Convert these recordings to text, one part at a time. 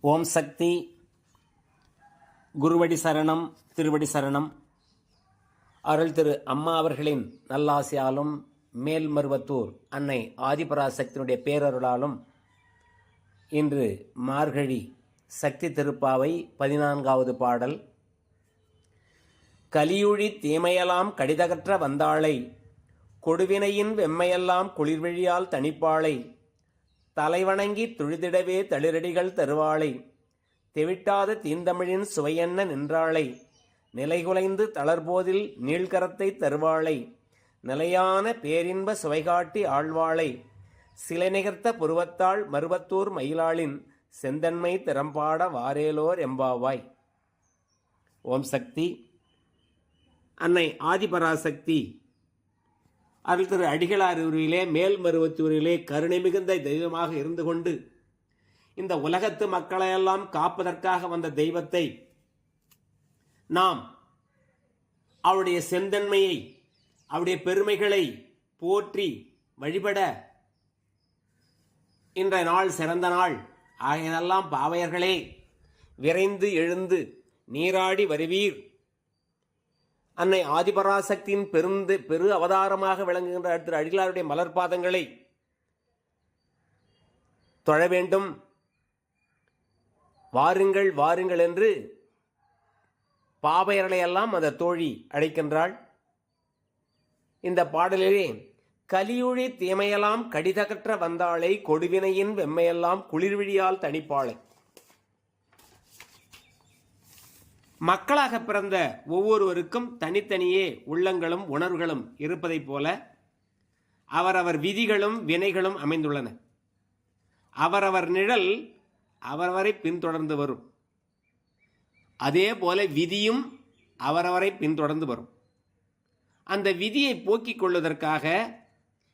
ஓம் சக்தி. குருவடி சரணம் திருவடி சரணம். அருள் திரு அம்மா அவர்களின் நல்லாசியாலும் மேல்மருவத்தூர் அன்னை ஆதிபராசக்தியினுடைய பேரருளாலும் இன்று மார்கழி சக்தி திருப்பாவை பதினான்காவது பாடல். கலியுழி தீமையெல்லாம் கடிதகற்ற வந்தாளை கொடுவினையின் வெம்மையெல்லாம் குளிர்வழியால் தனிப்பாளை தலைவணங்கி துழிதிடவே தளிரடிகள் தருவாளை. தெவிட்டாத தீந்தமிழின் சுவையென்ன நின்றாளை. நிலைகுலைந்து தளர்போதில் நீள்கரத்தை தருவாளை. நிலையான பேரின்ப சுவைகாட்டி ஆழ்வாளை. சிலை நிகர்த்த புருவத்தாள் மருவத்தூர் மயிலாளின் செந்தன்மை திறம்பாட வாரேலோர் எம்பாவாய். ஓம் சக்தி. அன்னை ஆதிபராசக்தி. அருள் திரு அடிகளார் அடிகளாரூரிலே மேல்மருவத்தூரிலே கருணை மிகுந்த தெய்வமாக இருந்து கொண்டு இந்த உலகத்து மக்களையெல்லாம் காப்பதற்காக வந்த தெய்வத்தை நாம் அவருடைய செந்தன்மையை அவருடைய பெருமைகளை போற்றி வழிபட இன்றைய நாள் சிறந்த நாள். ஆகையெல்லாம் பாவையர்களே விரைந்து எழுந்து நீராடி வருவீர். அன்னை ஆதிபராசக்தியின் பெருந்து பெரு அவதாரமாக விளங்குகின்ற திரு அடிகளாருடைய மலர்பாதங்களை தொழ வேண்டும். வாருங்கள் வாருங்கள் என்று பாவையர்களை அந்த தோழி அழைக்கின்றாள். இந்த பாடலிலே கலியுழி தீமையெல்லாம் கடிதகற்ற வந்தாளை கொடுவினையின் வெம்மையெல்லாம் குளிர்விழியால் தணிப்பாளை. மக்களாக பிறந்த ஒவ்வொருவருக்கும் தனித்தனியே உள்ளங்களும் உணர்வுகளும் இருப்பதைப் போல அவரவர் விதிகளும் வினைகளும் அமைந்துள்ளன. அவரவர் நிழல் அவரவரை பின்தொடர்ந்து வரும். அதே போல விதியும் அவரவரை பின்தொடர்ந்து வரும். அந்த விதியை போக்கிக் கொள்வதற்காக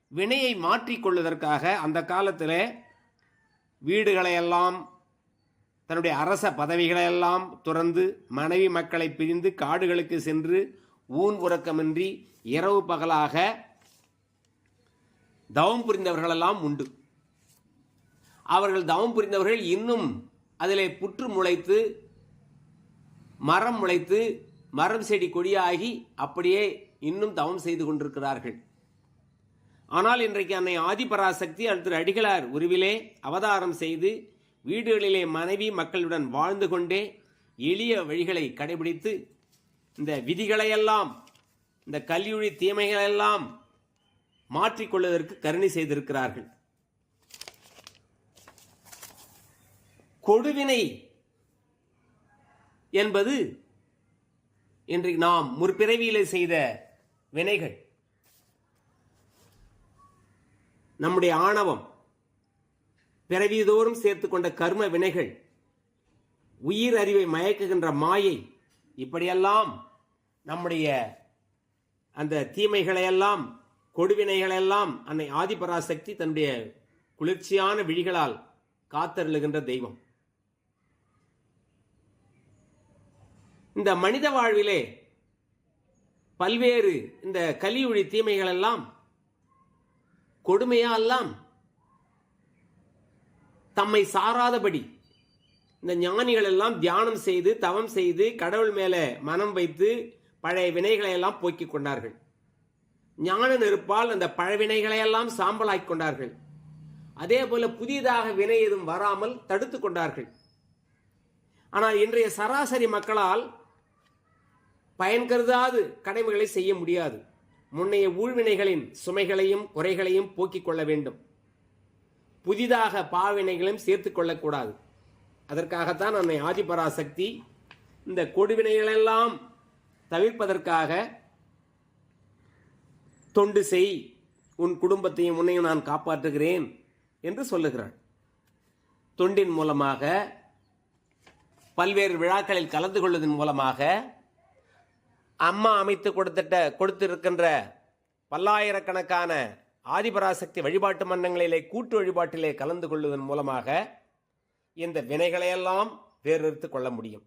வினையை மாற்றிக்கொள்வதற்காக அந்த காலத்தில் வீடுகளையெல்லாம் தன்னுடைய அரச பதவிகளையெல்லாம் துறந்து மனைவி மக்களை பிரிந்து காடுகளுக்கு சென்று ஊன் உறக்கமின்றி இரவு பகலாக தவம் புரிந்தவர்களெல்லாம் உண்டு. அவர்கள் தவம் புரிந்தவர்கள் இன்னும் அதிலே புற்று முளைத்து மரம் முளைத்து மரம் செடி கொடியாகி அப்படியே இன்னும் தவம் செய்து கொண்டிருக்கிறார்கள். ஆனால் இன்றைக்கு அன்னை ஆதிபராசக்தி அடுத்த அடிகளார் உருவிலே அவதாரம் செய்து வீடுகளிலே மனைவி மக்களுடன் வாழ்ந்து கொண்டே எளிய வழிகளை கடைபிடித்து இந்த விதிகளையெல்லாம் இந்த கல்யுழி தீமைகளெல்லாம் மாற்றிக்கொள்வதற்கு கருணை செய்திருக்கிறார்கள். கொடுவினை என்பது இன்றைக்கு நாம் முற்பிறவியிலே செய்த வினைகள். நம்முடைய ஆணவம் பிறவிதோறும் சேர்த்து கொண்ட கர்ம வினைகள் உயிர் அறிவை மயக்குகின்ற மாயை இப்படியெல்லாம் நம்முடைய அந்த தீமைகளையெல்லாம் கொடுவினைகளெல்லாம் அன்னை ஆதிபராசக்தி தன்னுடைய குளிர்ச்சியான விழிகளால் காத்தருளுகின்ற தெய்வம். இந்த மனித வாழ்விலே பல்வேறு இந்த கலியுழி தீமைகள் எல்லாம் தம்மை சாராதபடி. இந்த ஞானிகள் எல்லாம் தியானம் செய்து தவம் செய்து கடவுள் மேலே மனம் வைத்து பழைய வினைகளை எல்லாம் போக்கிக் கொண்டார்கள். ஞான நெருப்பால் அந்த பழவினைகளையெல்லாம் சாம்பலாக்கி கொண்டார்கள். அதே போல புதிதாக வினை எதுவும் வராமல் தடுத்து கொண்டார்கள். ஆனால் இன்றைய சராசரி மக்களால் பயன் கருதாது கடமைகளை செய்ய முடியாது. முன்னைய ஊழ்வினைகளின் சுமைகளையும் குறைகளையும் போக்கிக் கொள்ள வேண்டும். புதிதாக பாவினைகளையும் சேர்த்து கொள்ளக்கூடாது. அதற்காகத்தான் அன்னை ஆதிபராசக்தி இந்த கொடுவினைகளெல்லாம் தவிர்ப்பதற்காக தொண்டு செய் உன் குடும்பத்தையும் உன்னையும் நான் காப்பாற்றுகிறேன் என்று சொல்லுகிறாள். தொண்டின் மூலமாக பல்வேறு விழாக்களில் கலந்து கொள்வதன் மூலமாக அம்மா அமைத்து கொடுத்துட்ட கொடுத்திருக்கின்ற பல்லாயிரக்கணக்கான ஆதிபராசக்தி வழிபாட்டு மன்றங்களிலே கூட்டு வழிபாட்டிலே கலந்து கொள்வதன் மூலமாக இந்த வினைகளையெல்லாம் வேறெடுத்து கொள்ள முடியும்.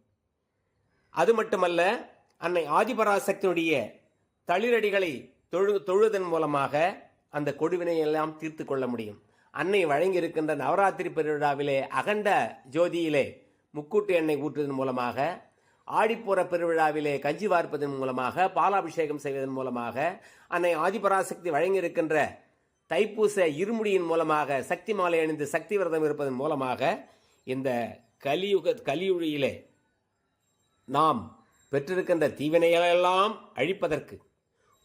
அது மட்டுமல்ல அன்னை ஆதிபராசக்தியுடைய தளிரடிகளை தொழு தொழுதன் மூலமாக அந்த கொடுவினையெல்லாம் தீர்த்து கொள்ள முடியும். அன்னை வழங்கியிருக்கின்ற நவராத்திரி பெருவிழாவிலே அகண்ட ஜோதியிலே முக்கூட்டு எண்ணெய் ஊற்றுவதன் மூலமாக ஆடிப்புற பெருவிழாவிலே கஞ்சி வார்ப்பதன் மூலமாக பாலாபிஷேகம் செய்வதன் மூலமாக அன்னை ஆதிபராசக்தி வழங்கியிருக்கின்ற தைப்பூச இருமுடியின் மூலமாக சக்தி மாலை அணிந்து சக்தி விரதம் இருப்பதன் மூலமாக இந்த கலியுக கலியுழியிலே நாம் பெற்றிருக்கின்ற தீவினைகளெல்லாம் அழிப்பதற்கு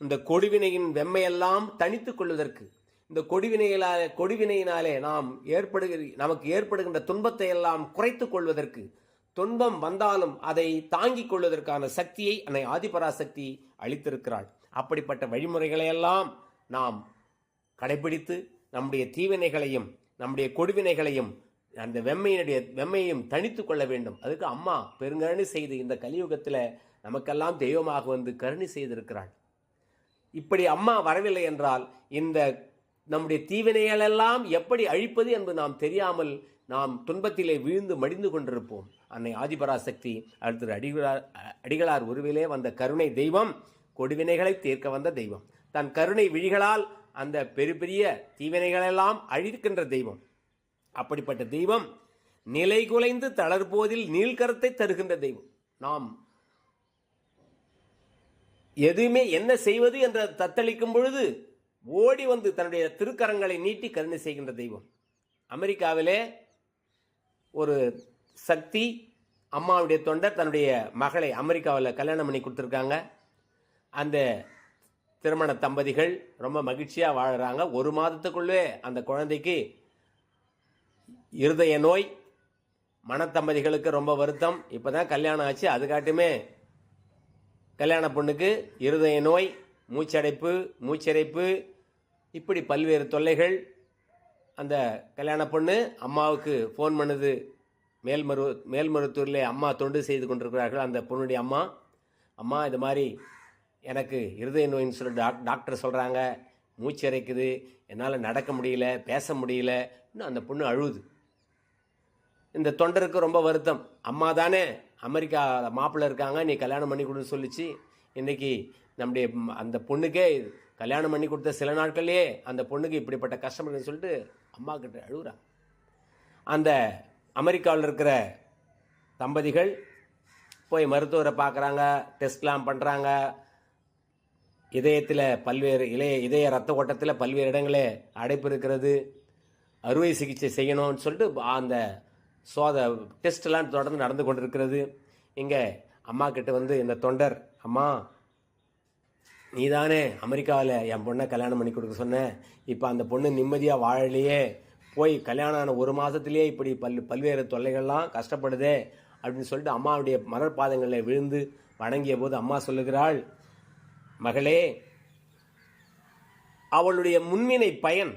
இந்த கொடுவினையின் வெம்மையெல்லாம் தணித்துக் கொள்வதற்கு இந்த கொடுவினைகளாலே கொடுவினையினாலே நாம் ஏற்படுகிற நமக்கு ஏற்படுகின்ற துன்பத்தை எல்லாம் குறைத்துக் கொள்வதற்கு துன்பம் வந்தாலும் அதை தாங்கிக் கொள்வதற்கான சக்தியை அன்னை ஆதிபராசக்தி அளித்திருக்கிறாள். அப்படிப்பட்ட வழிமுறைகளையெல்லாம் நாம் கடைபிடித்து நம்முடைய தீவினைகளையும் நம்முடைய கொடுவினைகளையும் அந்த வெம்மையினுடைய வெம்மையையும் தனித்து கொள்ள வேண்டும். அதுக்கு அம்மா பெருங்கருணை செய்து இந்த கலியுகத்தில் நமக்கெல்லாம் தெய்வமாக வந்து கருணை செய்திருக்கிறாள். இப்படி அம்மா வரவில்லை என்றால் இந்த நம்முடைய தீவினைகளெல்லாம் எப்படி அழிப்பது என்று நாம் தெரியாமல் நாம் துன்பத்திலே வீழ்ந்து மடிந்து கொண்டிருப்போம். அன்னை ஆதிபராசக்தி அடுத்து அடிகளார் அடிகளார் உருவிலே வந்த கருணை தெய்வம் கொடுவினைகளை தீர்க்க வந்த தெய்வம். தன் கருணை விழிகளால் அந்த பெரிய பெரிய தீவினைகளெல்லாம் அழிக்கின்ற தெய்வம். அப்படிப்பட்ட தெய்வம் நிலை குலைந்து தளர்போதில் நீள்கரத்தை தருகின்ற தெய்வம். நாம் எதுவுமே என்ன செய்வது என்ற தத்தளிக்கும் பொழுது ஓடி வந்து தன்னுடைய திருக்கரங்களை நீட்டி கருணை செய்கின்ற தெய்வம். அமெரிக்காவிலே ஒரு சக்தி அம்மாவுடைய தொண்டர் தன்னுடைய மகளை அமெரிக்காவில் கல்யாணம் பண்ணி கொடுத்துருக்காங்க. அந்த திருமண தம்பதிகள் ரொம்ப மகிழ்ச்சியாக வாழ்கிறாங்க ஒரு மாதத்துக்குள்ளே அந்த குழந்தைக்கு இருதய நோய் மனத்தம்பதிகளுக்கு ரொம்ப வருத்தம். இப்போ தான் கல்யாணம் ஆச்சு. அதுக்காட்டுமே கல்யாண பொண்ணுக்கு இருதய நோய் மூச்சடைப்பு மூச்சரைப்பு இப்படி பல்வேறு தொல்லைகள். அந்த கல்யாண பொண்ணு அம்மாவுக்கு ஃபோன் பண்ணுது. மேல்மரு மேல்மருத்தூரில் அம்மா தொண்டு செய்து கொண்டிருக்கிறார்கள். அந்த பொண்ணுடைய அம்மா அம்மா இது மாதிரி எனக்கு இருதய நோயின்னு சொல்லி டாக் டாக்டர் சொல்கிறாங்க மூச்சரைக்குது என்னால் நடக்க முடியல பேச முடியல இன்னும் அந்த பொண்ணு அழுகுது இந்த தொண்டருக்கு ரொம்ப வருத்தம். அம்மா தானே அமெரிக்கா மாப்பிள்ளை இருக்காங்க நீ கல்யாணம் பண்ணி கொடுன்னு சொல்லிச்சு. இன்றைக்கி நம்முடைய அந்த பொண்ணுக்கே கல்யாணம் பண்ணி கொடுத்த சில நாட்கள்லேயே அந்த பொண்ணுக்கு இப்படிப்பட்ட கஷ்டம் சொல்லிட்டு அம்மா கிட்ட அழுகுறாங்க அந்த அமெரிக்காவில் இருக்கிற தம்பதிகள் போய் மருத்துவரை பார்க்குறாங்க டெஸ்ட்லாம் பண்ணுறாங்க இதயத்தில் பல்வேறு இளைய இதய ரத்த ஓட்டத்தில் பல்வேறு இடங்களே அடைப்பு இருக்கிறது. அறுவை சிகிச்சை செய்யணும்னு சொல்லிட்டு அந்த சோத டெஸ்ட்லாம் தொடர்ந்து நடந்து கொண்டிருக்கிறது. இங்கே அம்மா கிட்ட வந்து இந்த தொண்டர் அம்மா நீ தானே அமெரிக்காவில் என் பொண்ணை கல்யாணம் பண்ணி கொடுக்க சொன்ன. இப்போ அந்த பொண்ணு நிம்மதியாக வாழலையே. போய் கல்யாணம் ஆன ஒரு மாதத்துலேயே இப்படி பல் பல்வேறு தொல்லைகள்லாம் கஷ்டப்படுதே. அப்படின்னு சொல்லிட்டு அம்மாவுடைய மலர் பாதங்களில் விழுந்து வணங்கிய போது அம்மா சொல்லுகிறாள் மகளே அவளுடைய முன்வினை பயன்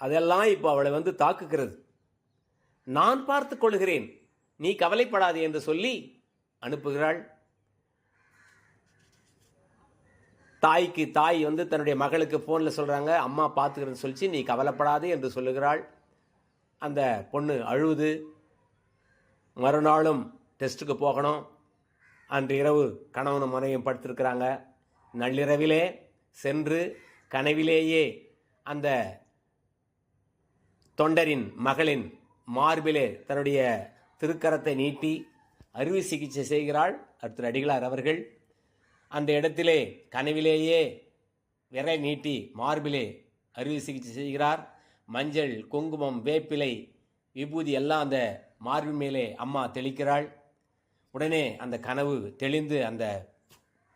அதெல்லாம் இப்போ அவளை வந்து தாக்குகிறது. நான் பார்த்து கொள்கிறேன். நீ கவலைப்படாதே என்று சொல்லி அனுப்புகிறாள். தாய்க்கு தாய் வந்து தன்னுடைய மகளுக்கு ஃபோனில் சொல்கிறாங்க அம்மா பார்த்துக்கிறேன்னு சொல்லிச்சு. நீ கவலைப்படாதே என்று சொல்லுகிறாள். அந்த பொண்ணு அழுவுது. மறுநாளும் டெஸ்ட்டுக்கு போகணும். அன்று இரவு கணவனும் மனைவியும் படுத்திருக்கிறாங்க. நள்ளிரவிலே சென்று கனவிலேயே அந்த தொண்டரின் மகளின் மார்பிலே தன்னுடைய திருக்கரத்தை நீட்டி அறுவை சிகிச்சை செய்கிறாள் அடுத்த அடிகளார் அவர்கள். அந்த இடத்திலே கனவிலேயே விரை நீட்டி மார்பிலே அறுவை சிகிச்சை செய்கிறார். மஞ்சள் குங்குமம் வேப்பிலை விபூதி எல்லாம் அந்த மார்பின் மேலே அம்மா தெளிக்கிறாள். உடனே அந்த கனவு தெளிந்து அந்த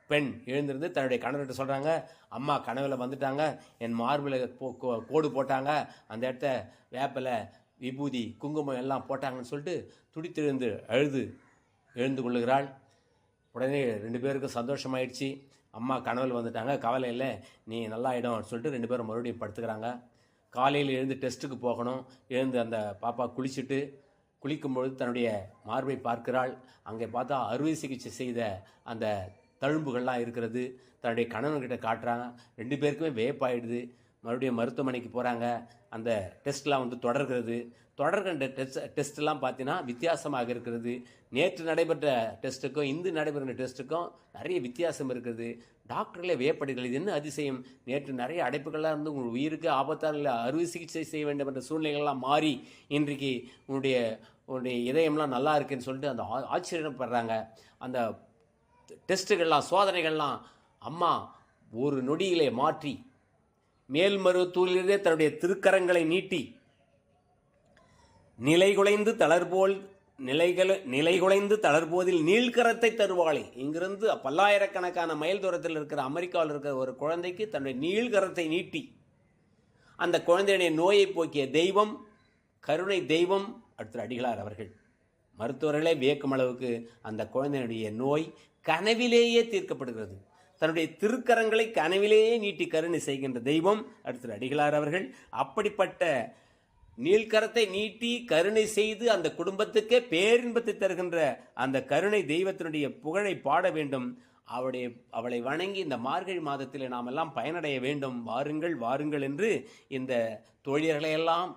பெண் எழுந்திருந்து தன்னுடைய கணவர்கிட்ட சொல்கிறாங்க அம்மா கனவில் வந்துட்டாங்க. என் மார்பில் போ- கோ- கோடு போட்டாங்க. அந்த இடத்த வேப்பிலை விபூதி குங்குமம் எல்லாம் போட்டாங்கன்னு சொல்லிட்டு துடித்தெழுந்து அழுது எழுந்து கொள்ளுகிறாள். உடனே ரெண்டு பேருக்கும் சந்தோஷமாயிடுச்சு. அம்மா கனவில் வந்துட்டாங்க. கவலை இல்லை. நீ நல்லா ஆயிடும் சொல்லிட்டு ரெண்டு பேரும் மறுபடியும் படுத்துக்கிறாங்க. காலையில் எழுந்து டெஸ்ட்டுக்கு போகணும். எழுந்து அந்த பாப்பா குளிச்சுட்டு குளிக்கும்பொழுது தன்னுடைய மார்பை பார்க்கிறாள். அங்கே பார்த்தா அறுவை சிகிச்சை செய்த அந்த தழும்புகள்லாம் இருக்கிறது. தன்னுடைய கணவன்கிட்ட காட்டுறாங்க. ரெண்டு பேருக்குமே வேப்பாயிடுது மறுபடியும் மருத்துவமனைக்கு போகிறாங்க அந்த டெஸ்ட்லாம் வந்து தொடர்கிறது. தொடர்கின்ற டெஸ்ட் டெஸ்ட்லாம் பார்த்தீங்கன்னா வித்தியாசமாக இருக்கிறது. நேற்று நடைபெற்ற டெஸ்ட்டுக்கும் இன்று நடைபெறுகிற டெஸ்ட்டுக்கும் நிறைய வித்தியாசம் இருக்குது. டாக்டர்களே வியப்படுகிறது இது என்ன அதிசயம்? நேற்று நிறைய அடைப்புகள்லாம் இருந்து உங்கள் உயிருக்கு ஆபத்தால் அறுவை சிகிச்சை செய்ய வேண்டும் என்ற சூழ்நிலைகள்லாம் மாறி இன்றைக்கு உன்னுடைய உன்னுடைய இதயம்லாம் நல்லா இருக்குன்னு சொல்லிட்டு அந்த ஆ- ஆச்சரியப்படுறாங்க. அந்த டெஸ்ட்டுகள்லாம் சோதனைகள்லாம் அம்மா ஒரு நொடியிலே மாற்றி மேல்மருவத்தூரிலிருந்தே தன்னுடைய திருக்கரங்களை நீட்டி நிலைகுலைந்து தளர்போல் நிலைகள் நிலைகுலைந்து தளர்போதில் நீள்கரத்தை தருவாளே. இங்கிருந்து பல்லாயிரக்கணக்கான மைல் தூரத்தில் இருக்கிற அமெரிக்காவில் இருக்கிற ஒரு குழந்தைக்கு தன்னுடைய நீள்கரத்தை நீட்டி அந்த குழந்தையுடைய நோயை போக்கிய தெய்வம் கருணை தெய்வம் அடுத்த அடிகளார் அவர்கள். மருத்துவர்களே வியக்கும் அளவுக்கு அந்த குழந்தையினுடைய நோய் கனவிலேயே தீர்க்கப்படுகிறது. தன்னுடைய திருக்கரங்களை கனவிலேயே நீட்டி கருணை செய்கின்ற தெய்வம் அடுத்த அடிகளார் அவர்கள். அப்படிப்பட்ட நீள்கரத்தை நீட்டி கருணை செய்து அந்த குடும்பத்துக்கே பேரின்பத்தை தருகின்ற அந்த கருணை தெய்வத்தினுடைய புகழை பாட வேண்டும். அவளுடைய அவளை வணங்கி இந்த மார்கழி மாதத்தில் நாம் எல்லாம் பயனடைய வேண்டும். வாருங்கள் வாருங்கள் என்று இந்த தோழியர்களையெல்லாம்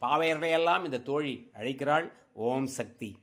பாவையர்களையெல்லாம் இந்த தோழி அழைக்கிறாள். ஓம் சக்தி.